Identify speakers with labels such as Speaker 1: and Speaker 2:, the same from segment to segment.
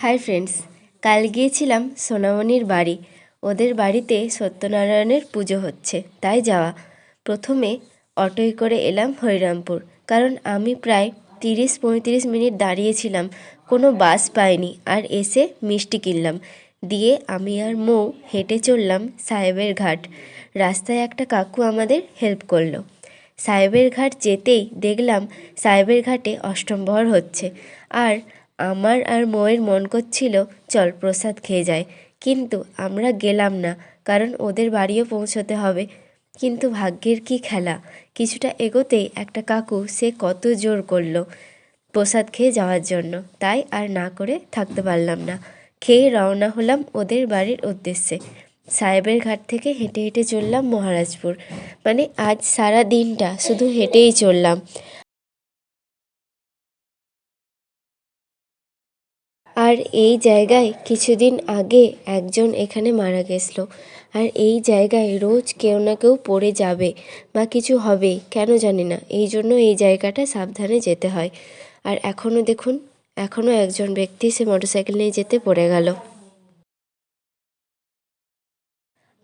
Speaker 1: Hi friends, কাল গিয়েছিলাম সোনামণির বাড়ি। ওদের বাড়িতে সত্যনারায়ণের পুজো হচ্ছে, তাই যাওয়া। প্রথমে অটোয় করে এলাম হরিরামপুর, কারণ আমি প্রায় তিরিশ পঁয়ত্রিশ মিনিট দাঁড়িয়েছিলাম, কোনো বাস পাইনি, আর এসে মিষ্টি কিনলাম। দিয়ে আমি আর মৌ হেঁটে চললাম সাহেবের ঘাট। রাস্তায় একটা কাকু আমাদের হেল্প করল। সাহেবের ঘাট যেতেই দেখলাম সাহেবের ঘাটে অষ্টমবহর হচ্ছে, আর আমার আর ময়ের মন করছিল, চল প্রসাদ খেয়ে যায় কিন্তু আমরা গেলাম না, কারণ ওদের বাড়িও পৌঁছতে হবে। কিন্তু ভাগ্যের কি খেলা? কিছুটা এগোতেই একটা কাকু সে কত জোর করল প্রসাদ খেয়ে যাওয়ার জন্য। তাই আর না করে থাকতে পারলাম না। খেয়ে রওনা হলাম ওদের বাড়ির উদ্দেশ্যে। সাহেবের ঘাট থেকে হেঁটে হেঁটে চললাম মহারাজপুর। মানে আজ সারা দিনটা শুধু হেঁটেই চললাম। আর এই জায়গায় কিছুদিন আগে একজন এখানে মারা গেছিল। আর এই জায়গায় রোজ কেউ না কেউ পড়ে যাবে বা কিছু হবে, কেন জানি না। এই জন্য এই জায়গাটা সাবধানে যেতে হয়। আর এখনও দেখুন এখনও একজন ব্যক্তি সে মোটরসাইকেল নিয়ে যেতে পড়ে গেল।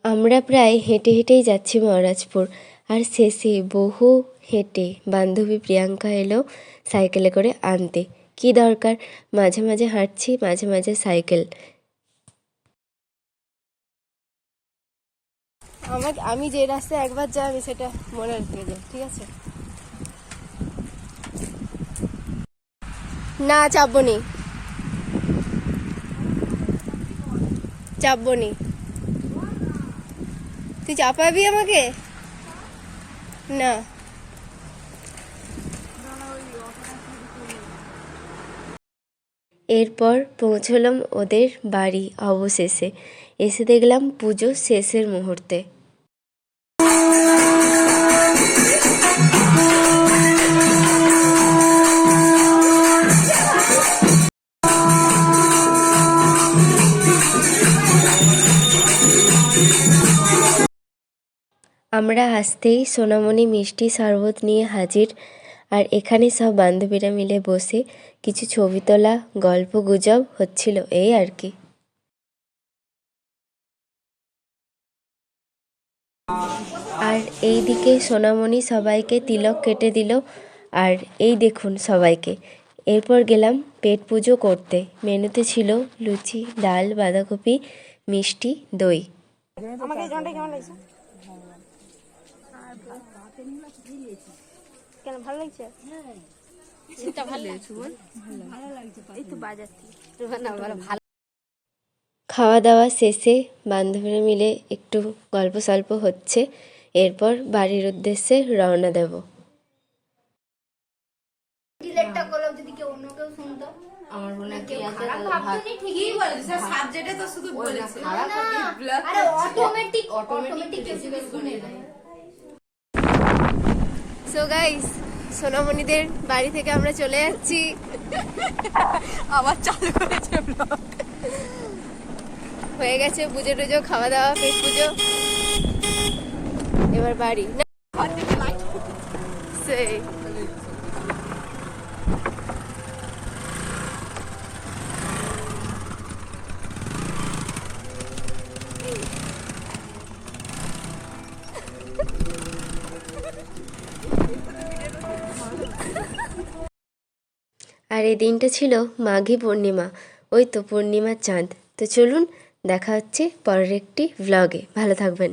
Speaker 1: আমরা প্রায় হেঁটে হেঁটেই যাচ্ছি মহারাজপুর। আর শেষে বহু হেঁটে বান্ধবী প্রিয়াঙ্কা এলো সাইকেলে করে আনতে। কি দরকার? মাঝে মাঝে হাঁটছি, মাঝে মাঝে সাইকেল। আমাকে, আমি যে রাস্তায় একবার যাই, আমি সেটা মনে রেখে যাই, ঠিক আছে? না, চাপবো নি। চাপবো তুই চাপাবি আমাকে? না। এরপর পৌঁছলাম ওদের বাড়ি অবশেষে। এসে দেখলাম পুজো শেষের মুহূর্তে। আমরা আসতেই সোনামণি মিষ্টি শরবত নিয়ে হাজির। আর এখানে সব বান্ধবীরা মিলে বসে কিছু ছবি তোলা, গল্প গুজব হচ্ছিল এই আর কি। আর এই দিকে সোনামণি সবাইকে তিলক কেটে দিল। আর এই দেখুন সবাইকে। এরপর গেলাম পেট পুজো করতে। মেনুতে ছিল লুচি, ডাল, বাঁধাকপি, মিষ্টি, দই।
Speaker 2: আমাকে কেমন লাগছে? কেন ভালো লাগছে? সেটা ভালো লাগছে বল ভালো লাগছে এই তো বাজার থেকে ভালো
Speaker 1: খাওয়া দাওয়া শেষে বান্ধবীরা মিলে একটু গল্প সল্প হচ্ছে। এরপর বাড়ির উদ্দেশ্যে রওনা দেব।
Speaker 2: ডিলেটটা করল যদি কেউ অন্য কেউ শুনতো।
Speaker 3: আমার মনে হয় কি আছে
Speaker 2: কি বলেছে। সাবজেক্টে তো শুধু বলেছে। আরে অটোমেটিক অটোমেটিক শুনে যায়
Speaker 1: সো গাইস সোনামণিদের বাড়ি থেকে আমরা চলে যাচ্ছি।
Speaker 3: আবার চালু করেছে ব্লগ
Speaker 1: হয়ে গেছে পুজো টুজো খাওয়া দাওয়া পেট পুজো। এবার বাড়ি। সেই। আর এই দিনটা ছিল মাঘী পূর্ণিমা। ওই তো পূর্ণিমার চাঁদ। তো চলুন, দেখা হচ্ছে পরের একটি ব্লগে ভালো থাকবেন।